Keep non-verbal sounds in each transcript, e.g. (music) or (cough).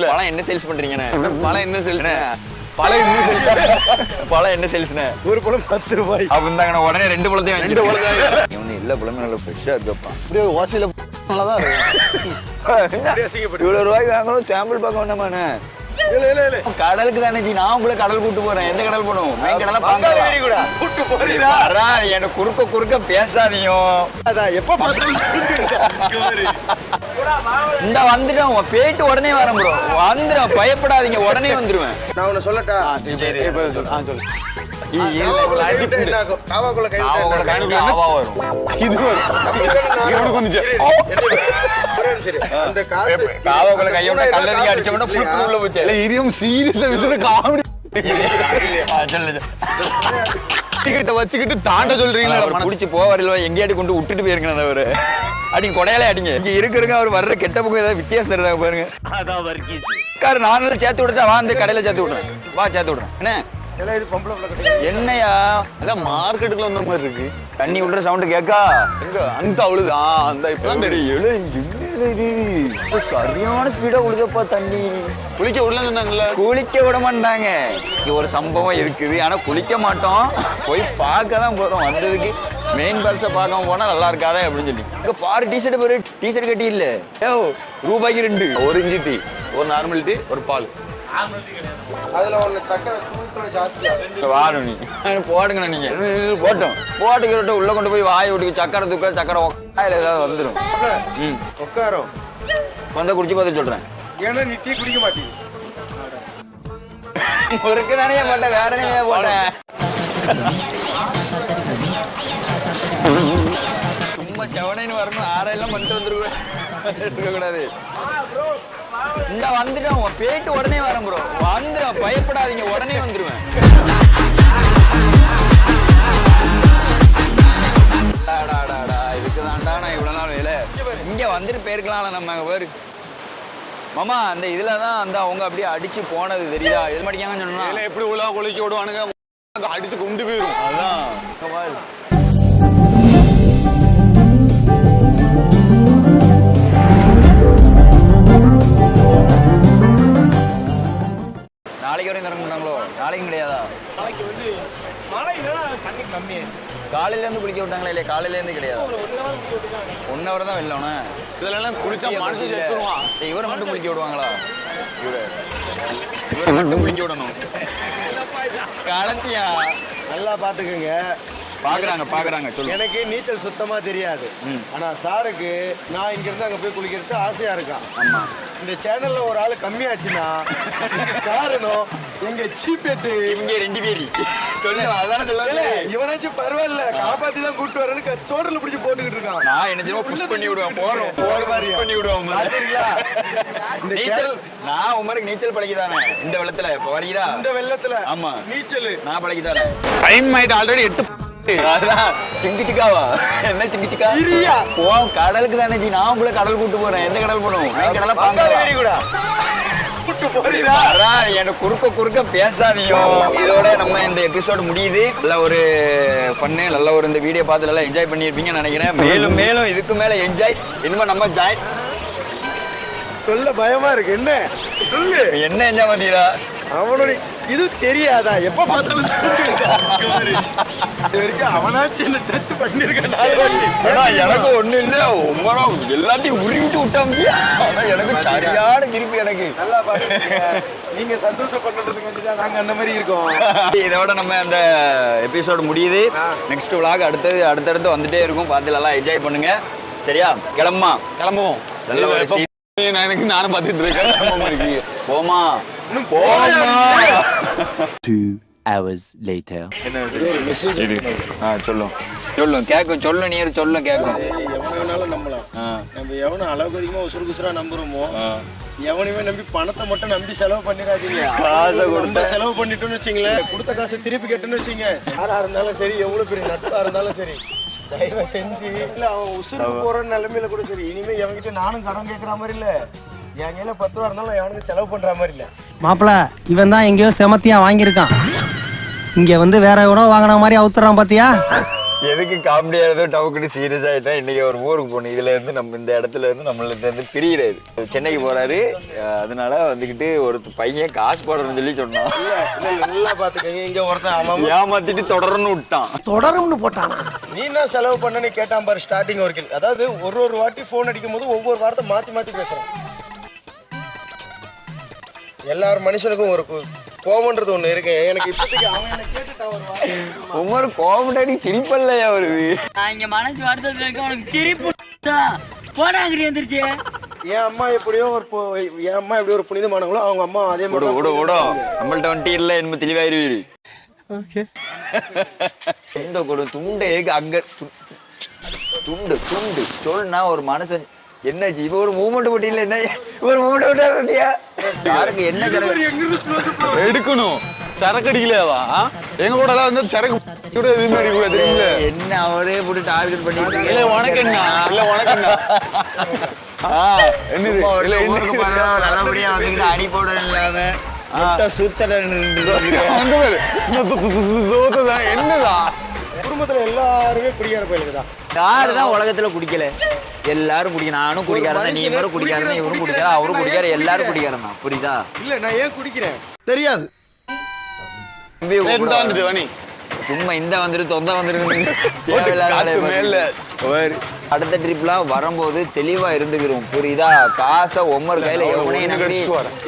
பழம் என்ன சேல்ஸ் பண்றீங்கண்ணே பழம் என்ன சேல்ஸ்? பழம் என்ன சேல்ஸ் பழம் என்ன சேல்ஸ்ண்ணே ஒரு பழம் பத்து ரூபாய். அப்ப இருந்தாங்கண்ணே உடனே ரெண்டு பழத்தையும் ரெண்டு பழத்தையும் இவனு எல்லா பழமும் நல்லா ஃப்ரெஷ்ஷா இருக்கப்பா. அப்படியே வாசியில நல்லாதான் இருக்கும். இவ்வளவு ரூபாய்க்கு வாங்கணும் சாம்பிள் பார்க்க வேண்டாமாண்ணே இல்ல இல்ல இல்ல. கடலுக்கு தானே ஜி. நான் உங்களை கடல் கூட்டு போறேன். எந்த கடல் போகணும்? மெயின் கடலா பங்காளி பாங்க கூட. கூட்டு போறீங்களா? என்ன குறுக்க குறுக்க பேசாதீங்க. அதான் எப்ப பார்த்தாலும் (laughs) இந்த வந்துட்டோம் போயிட்டு உடனே வரேன் ப்ரோ வந்துடும் பயப்படாதீங்க உடனே வந்துருவேன். நான் உன்னை சொல்லட்டா? ஆ, சரி, சரி. இப்ப சொல்லு. (laughs) வச்சுக்கிட்டு தாண்ட சொல்றீங்களா? புடிச்சு போவாரில்ல எங்கேயாடி கொண்டு விட்டுட்டு போயிருக்கணும் அவரு. அடிங்க கொடையாலே அடிங்க. இங்க இருக்கிறங்க அவர் வர்ற கெட்ட பக்கம் ஏதாவது வித்தியாசம் தெரியுதா பாருங்க. அதான் வர்க்கீஸ் காரு நான் சேர்த்து விட்டுட்டா வா அந்த கடையில சேர்த்து விடுறேன் வா சேர்த்து விடுறேன் என்ன? இது பொம்பளை பிள்ளை கிடையாது. என்னையா? அதான் மார்க்கெட்டுக்குள்ள வந்த மாதிரி இருக்கு. தண்ணி விடுற சவுண்டு கேக்கா? எங்க அந்த அவ்வளவு ஆ அந்த இப்பதான் தெரியும் எழு, இது? சரியான ஸ்பீடா உழுதப்பா தண்ணி. குளிக்க உள்ள சொன்னாங்கல்ல? குளிக்க விட மாட்டாங்க. இங்க ஒரு சம்பவம் இருக்குது. ஆனா குளிக்க மாட்டோம். போய் பார்க்க தான் போறோம். வந்ததுக்கு மெயின் பர்ஸை பார்க்காம போனா நல்லா இருக்காதே அப்படின்னு சொல்லி. இங்க பாரு டிஷர்ட் பாரு டிஷர்ட் கட்டி இல்ல. ஏ ரூபாய்க்கு ரெண்டு. ஒரு இஞ்சி டீ ஒரு நார்மல் டீ ஒரு பால். போடுங்கண்ணா நீங்க. போட்டோம். போட்டுக்கிட்ட உள்ள கொண்டு போய் வாய் விட்டு சக்கரை தூக்க சக்கரை உக்காயில ஏதாவது வந்துடும் ம். உட்காரம் வந்தா குடிச்சு பார்த்து சொல்றேன். ஏன்னா நீ டீ குடிக்க மாட்டீங்க. முறுக்கு தானே போட்டேன் வேற என்ன போட்டேன் சும்மா செவனைன்னு வரணும். ஆறையெல்லாம் பண்ணிட்டு வந்துருக்க கூடாது இந்த வந்துட்டோம் போயிட்டு உடனே வரேன் ப்ரோ வந்துடும் பயப்படாதீங்க. உடனே வந்துருவேன். அடாடாடாடா, இதுக்குதான்டா நான் இவ்வளவு நாள் வேலை. இங்க வந்துட்டு போயிருக்கலாம்ல நம்ம பேரு. மாமா அந்த இதுல தான் அந்த அவங்க அப்படியே அடிச்சு போனது தெரியுதா? எது மாட்டிக்காங்கன்னு சொன்னா எப்படி உள்ள குளிக்க விடுவானுங்க? அடிச்சு கொண்டு போயிரும். அதான். கம்மி காலையில இருந்து குளிக்க விட்டாங்களா இல்லையா? காலையில இருந்து கிடையாது. ஒன் ஹவர் தான் வெளிலவனே இதுல எல்லாம் குளிச்சா மனுஷன் செத்துருவான் இவரை மட்டும் குளிக்க விடுவாங்களா? இவரை. இவரை மட்டும் குளிக்க விடணும். கலத்தியா? நல்லா பாத்துக்கோங்க பாக்குறாங்க பாக்குறாங்க சொல்லு. எனக்கு நீச்சல் சுத்தமா தெரியாது. ஆனா சாருக்கு நான் இங்க இருந்து அங்க போய் குளிக்கிறது ஆசையா இருக்கான். ஆமா. இந்த சேனல்ல ஒரு ஆள் கம்மியாச்சுன்னா காரணம் எங்க சீப்பேட்டு. இவங்க ரெண்டு பேரு. சொல்லு அதான இல்ல, சொல்ல இவனாச்சும் பரவாயில்ல காப்பாத்தி தான் கூட்டு வரேன்னு தோட்டல பிடிச்சு போட்டுக்கிட்டு இருக்கான். நான் என்ன செய்வோம் புஷ் பண்ணி விடுவேன் போறோம் போற மாதிரி பண்ணி விடுவோம்? இந்த நீச்சல் சேனல் நான் உமருக்கு நீச்சல் பழகிதானே? இந்த வெள்ளத்துல இப்ப வரீதா இந்த வெள்ளத்துல ஆமா. நீச்சல். நான் பழகிதானே? டைம் ஆயிட்டு ஆல்ரெடி எட்டு அதான் சிங்கு சிக்காவா என்ன சிங்கு சிக்கா இரியா. போ கடலுக்கு தானே ஜி நான் உங்களை கடல் கூட்டு போறேன். எந்த கடல் என் கடலை பாங்க கூட. எனக்கு குறுக்க குறுக்க பேசாதீங்க. இதோட நம்ம இந்த எபிசோடு முடியுது. நல்ல ஒரு பண்ணு நல்ல ஒரு இந்த வீடியோ பார்த்து நல்லா என்ஜாய் பண்ணியிருப்பீங்கன்னு நினைக்கிறேன். மேலும் மேலும் இதுக்கு மேல என்ஜாய் இனிமே நம்ம ஜாய் சொல்ல பயமா இருக்கு. என்ன? என்ன என்ஜாய் பண்ணீரா அவனோட இது தெரியாதா? எப்ப பார்த்தாலும் இது வரைக்கும் அவனாச்சும் என்ன டச் பண்ணிருக்கான் எனக்கு ஒண்ணு இல்ல. உமரா எல்லாத்தையும் உருவிட்டு விட்டாங்க ஆனா எனக்கு சரியான திருப்பி எனக்கு. நல்லா பாருங்க நீங்க சந்தோஷப்படுறதுக்கு நாங்க அந்த மாதிரி இருக்கோம். (laughs) இதோட நம்ம அந்த எபிசோடு முடியுது. நெக்ஸ்ட் vlog அடுத்தது அடுத்தடுத்து வந்துட்டே இருக்கும். பார்த்து நல்லா என்ஜாய் பண்ணுங்க. சரியா? கிளம்புமா? கிளம்புவோம். நல்ல எனக்கு நானும் பார்த்துட்டு இருக்கேன். போமா போமா Two hours later. ஆ சொல்லும். சொல்லும். கேட்கும் சொல்லும் நீர் சொல்லும் கேட்கும் எவனை வேணாலும் நம்பலாம். நம்ம எவனை அளவுக்கு அதிகமா உசுறு குசுரா நம்புறோமோ. எவனையுமே நம்பி பணத்தை மட்டும் நம்பி செலவு பண்ணிடாதீங்க. காசை கொடுத்தா- செலவு பண்ணிட்டோம்னு வச்சுங்களேன். கொடுத்த காசை திருப்பி கேட்டோம்னு வச்சுங்க. யாரா இருந்தாலும் சரி எவ்வளவு பெரிய நட்பா இருந்தாலும் சரி. தயவு செஞ்சு. இல்ல அவன் உசுருக்கு போற நிலைமையில கூட சரி. இனிமே எவன்கிட்ட நானும் கடன் கேட்கற மாதிரி இல்ல. என் கையில பத்து ரூபா இருந்தாலும் எவனுக்கு செலவு பண்ற மாதிரி இல்ல. மாப்பிள இவன் தான் எங்கேயோ செமத்தியா வாங்கியிருக்கான். இங்க வந்து வேற எவனோ வாங்கின மாதிரி அவுத்துறான் பாத்தியா? எதுக்கு காமெடியா ஏதோ டவுக்குன்னு சீரியஸ் ஆயிட்டா இன்னைக்கு ஒரு ஊருக்கு போகணும். இதுல இருந்து நம்ம இந்த இடத்துல இருந்து இருந்து பிரியிறாரு சென்னைக்கு போறாரு. அஹ் அதனால வந்துகிட்டு ஒரு பையன் காசு போடுறேன்னு சொல்லி சொன்னான். நல்லா பாத்துக்கங்க. இங்க ஒருத்தன் அவன் ஏமாத்திட்டு தொடரன்னு விட்டான். தொடரும்னு போட்டானா? நீ என்ன செலவு பண்ணனு கேட்டான் பாரு ஸ்டார்டிங் வரைக்கும் அதாவது ஒரு ஒரு வாட்டி ஃபோன் அடிக்கும் போது ஒவ்வொரு வார்த்தை மாத்தி மாத்தி பேசுறான். எல்லார் மனுஷனுக்கும் ஒரு கோவம்ன்றது ஒண்ணு இருக்கு. எனக்கு இப்போதைக்கு அவன் என்ன உமர் கோமடாடி சிரிப்பல்லையா வருது? நான் இங்க மனசு வருத்தத்துல இருக்க உனக்கு சிரிப்பு அங்கிட்டு எந்திரிச்சு. என் அம்மா எப்படியோ ஒரு என் அம்மா எப்படி ஒரு புனிதமானவங்களோ அவங்க அம்மா அதே மாதிரி விடு விடு. நம்மள்ட்ட வண்டி இல்லை என்பது தெளிவாயிருவீரு. துண்டை கொடு துண்டை அங்க. துண்டு துண்டு. சொல்லுனா ஒரு மனுஷன் என்ன இவ ஒரு மூமெண்ட் போட்டி இல்ல என்ன ஒரு மூமெண்ட் போட்டா பத்தியா யாருக்கு என்ன எடுக்கணும். சரக்கு அடிக்கலையாவா? எங்க கூட எல்லாம் வந்து சரக்கு கூட எதுவுமே என்ன அவரே போட்டு டார்கெட் பண்ணிட்டு இல்ல உனக்கு என்ன இல்ல உனக்கு என்ன என்னது? இல்ல? ஊருக்கு நல்லபடியா வந்துக்கிட்டு அடி போட இல்லாம முட்டை சுத்தட அங்க பாரு இந்த து- து- து- து- தோத்துதான். என்னதான் குடும்பத்துல எல்லாருமே குடியார போயிருக்கு தான். யாரு தான் உலகத்துல குடிக்கல? எல்லாரும் குடிக்க நானும் குடிக்காரன் நீ குடிக்காரன் இவரும் குடிக்கார அவரும் குடிக்கார எல்லாரும் குடிக்காரன் தான். புரியுதா? இல்ல நான் ஏன் குடிக்கிறேன்? தெரியாது. வந்துட்டு வணி. சும்மா இந்த வந்துட்டு தொந்த வந்துருக்கு. அடுத்த ட்ரிப்லாம் வரும்போது தெளிவா இருந்துக்கிறோம். புரியுதா? காசை ஒம்மர் கையில நான் எவனே ஒண்ணு நம்பி.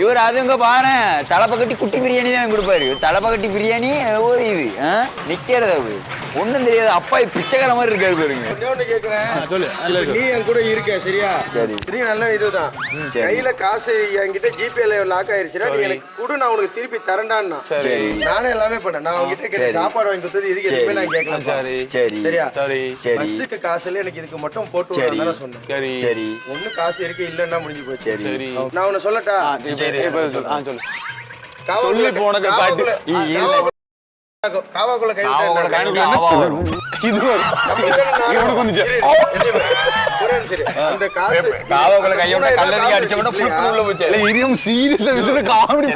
இவர் அதுங்க பாரு தலைப்பக்கட்டி குட்டி பிரியாணி தான் கொடுப்பாரு. தலைப்பக்கட்டி பிரியாணி ஒரு இது? நிக்கிறது ஒண்ணும் தெரியாது. அப்பா பிச்சைக்கார மாதிரி இருக்காரு பாருங்க. கேக்குறேன். சொல்லு. நீ என் கூட இருக்க சரியா? சரி. நீ நல்ல இதுதான். சரி. கையில காசு என்கிட்ட ஜிபேல லாக் ஆயிருச்சுன்னா நீ எனக்கு கொடு நான் உனக்கு திருப்பி தரேன்டான்னா. சரி. நானே எல்லாமே பண்ணேன். நான் உங்ககிட்ட கேட்ட சரி. சாப்பாடு வாங்கி கொடுத்தது இதுக்கு எதுவுமே நான் கேட்கல சரி. சரி. சரியா? சரி. சரி. பஸ்ஸுக்கு காசு இல்ல எனக்கு இதுக்கு மட்டும் போட்டு சரி. சொன்னேன். சரி. சரி. ஒண்ணு காசு இருக்கு இல்லன்னா முடிஞ்சு போச்சு. சரி. சரி. நான் உன்னை சொல்லட்டா? சொல்லு. ஆ, சொல்லு காவாக்குள்ள- கை. அந்த காசு காவாக்குள்ள கையோட அடிச்ச உள்ள போச்சு. இல்ல இரியும் சீரியஸா விசிற காமெடி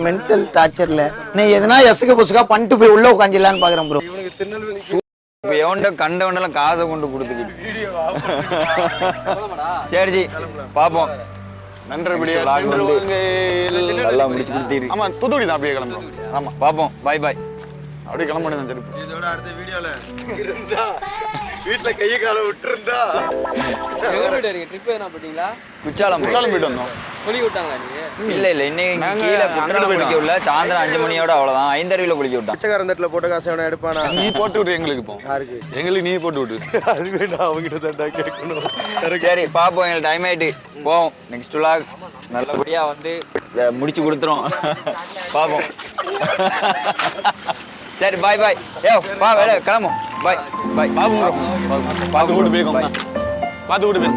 மென்டல் டார்ச்சர்ல நீ எதுனா எசுக்கு புசுக்கா பண்ணிட்டு போய் உள்ள உட்காந்துலான்னு பாக்குறேன் ப்ரோ இவனுக்கு திருநெல்வேலி இப்ப எவன்ட காசை கொண்டு கொடுத்துக்கிட்டு. சரி ஜி. பாப்போம். நன்றபடியா சென்று வாங்க நல்லா முடிச்சு கொடுத்தீரு ஆமா தூத்துக்குடி தான் அப்படியே கிளம்புறோம். ஆமா. பாப்போம். பாய் பாய் அப்படியே கிளம்ப வேண்டியதான் சரி இதோட அடுத்த வீடியோல இருந்தா வீட்டுல கைய கால விட்டுருந்தா. குச்சாலம் போய். குற்றாலம் போயிட்டு வந்தோம். இல்ல இல்ல இன்னைக்கு நாங்க கீழே குற்றாலம் குளிக்க போயிட்டோம். விடல சாயந்தரம் அஞ்சு மணியோட அவ்வளவுதான். ஐந்தருவில குளிக்க விட்டான் பிச்சைக்காரன் தட்டுல போட்ட காசு எவனா எடுப்பானா? நீ போட்டு விட்டு எங்களுக்கு இப்போ. யாருக்கு? எங்களுக்கு நீ போட்டு விட்டு அதுவே நான் அவங்கிட்ட தான்டா கேட்கணும். சரி பாப்போம். எங்களுக்கு டைம் ஆயிட்டு. போவோம். நெக்ஸ்ட் விலாக் நல்லபடியா வந்து முடிச்சு கொடுத்துரும். பாப்போம். சரி பாய் பாய் ஏ வா வேலை கிளம்பும் பாய் பாய் பாபு. பார்த்து கூட்டு Bye. பார்த்து கூட்டு போய்.